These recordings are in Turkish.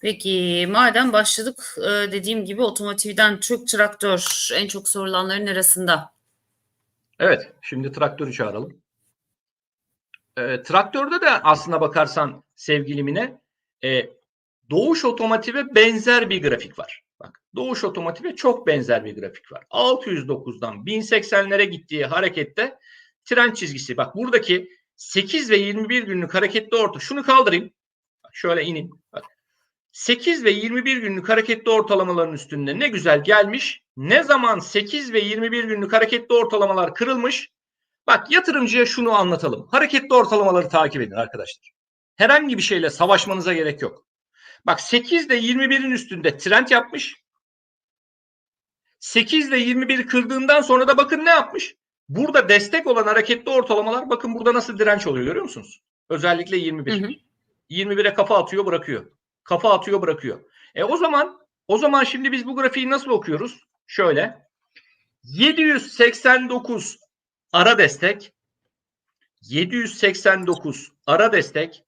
Peki madem başladık e, dediğim gibi otomotivden Türk traktör en çok sorulanların arasında. Evet, şimdi traktörü çağıralım. Ee, traktörde de aslına bakarsan sevgili Mine, e, Doğuş Otomotiv'e benzer bir grafik var. Bak, Doğuş Otomotiv'e çok benzer bir grafik var. 609'dan 1080'lere gittiği harekette trend çizgisi. Bak buradaki 8 ve 21 günlük hareketli orta. Şunu kaldırayım. Bak, şöyle ineyim. Bak. 8 ve 21 günlük hareketli ortalamaların üstünde ne güzel gelmiş. Ne zaman 8 ve 21 günlük hareketli ortalamalar kırılmış. Bak yatırımcıya şunu anlatalım. Hareketli ortalamaları takip edin arkadaşlar. Herhangi bir şeyle savaşmanıza gerek yok. Bak 8 ile 21'in üstünde trend yapmış. 8 ile 21'i kırdığından sonra da bakın ne yapmış? Burada destek olan hareketli ortalamalar bakın burada nasıl direnç oluyor görüyor musunuz? Özellikle 21. Hı hı. 21'e kafa atıyor bırakıyor. Kafa atıyor bırakıyor. E o zaman o zaman şimdi biz bu grafiği nasıl okuyoruz? Şöyle. 789 ara destek 789 ara destek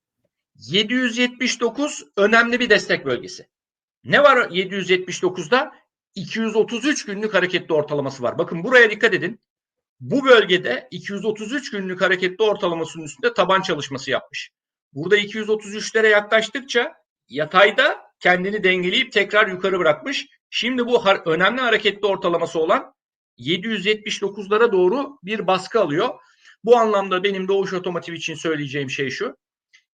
779 önemli bir destek bölgesi. Ne var 779'da? 233 günlük hareketli ortalaması var. Bakın buraya dikkat edin. Bu bölgede 233 günlük hareketli ortalamasının üstünde taban çalışması yapmış. Burada 233'lere yaklaştıkça yatayda kendini dengeleyip tekrar yukarı bırakmış. Şimdi bu har- önemli hareketli ortalaması olan 779'lara doğru bir baskı alıyor. Bu anlamda benim Doğuş Otomotiv için söyleyeceğim şey şu.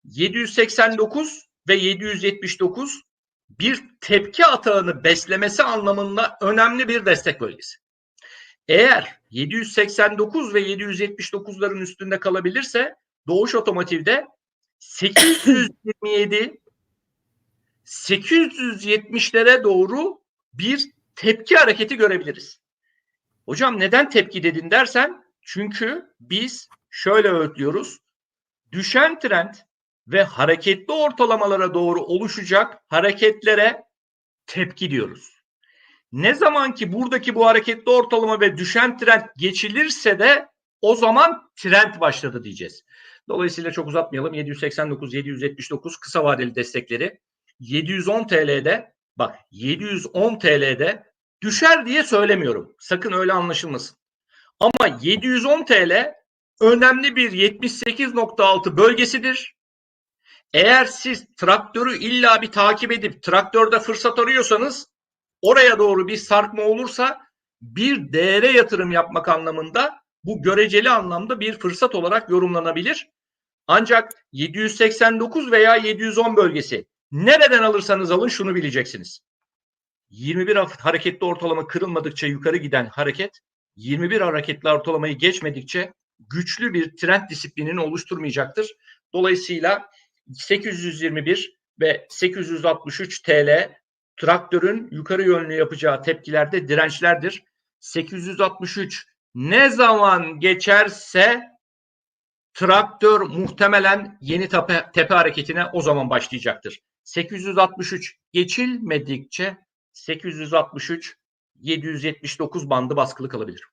789 ve 779 bir tepki atağını beslemesi anlamında önemli bir destek bölgesi. Eğer 789 ve 779'ların üstünde kalabilirse Doğuş Otomotiv'de 827 870'lere doğru bir tepki hareketi görebiliriz. Hocam neden tepki dedin dersen çünkü biz şöyle öğütlüyoruz. Düşen trend ve hareketli ortalamalara doğru oluşacak hareketlere tepki diyoruz. Ne zaman ki buradaki bu hareketli ortalama ve düşen trend geçilirse de o zaman trend başladı diyeceğiz. Dolayısıyla çok uzatmayalım. 789, 779 kısa vadeli destekleri 710 TL'de bak 710 TL'de düşer diye söylemiyorum. Sakın öyle anlaşılmasın. Ama 710 TL önemli bir 78.6 bölgesidir. Eğer siz traktörü illa bir takip edip traktörde fırsat arıyorsanız oraya doğru bir sarkma olursa bir değere yatırım yapmak anlamında bu göreceli anlamda bir fırsat olarak yorumlanabilir. Ancak 789 veya 710 bölgesi nereden alırsanız alın şunu bileceksiniz. 21 hareketli ortalama kırılmadıkça yukarı giden hareket 21 hareketli ortalamayı geçmedikçe güçlü bir trend disiplinini oluşturmayacaktır. Dolayısıyla 821 ve 863 TL traktörün yukarı yönlü yapacağı tepkilerde dirençlerdir. 863 ne zaman geçerse traktör muhtemelen yeni tepe, tepe hareketine o zaman başlayacaktır. 863 geçilmedikçe 863 779 bandı baskılı kalabilir.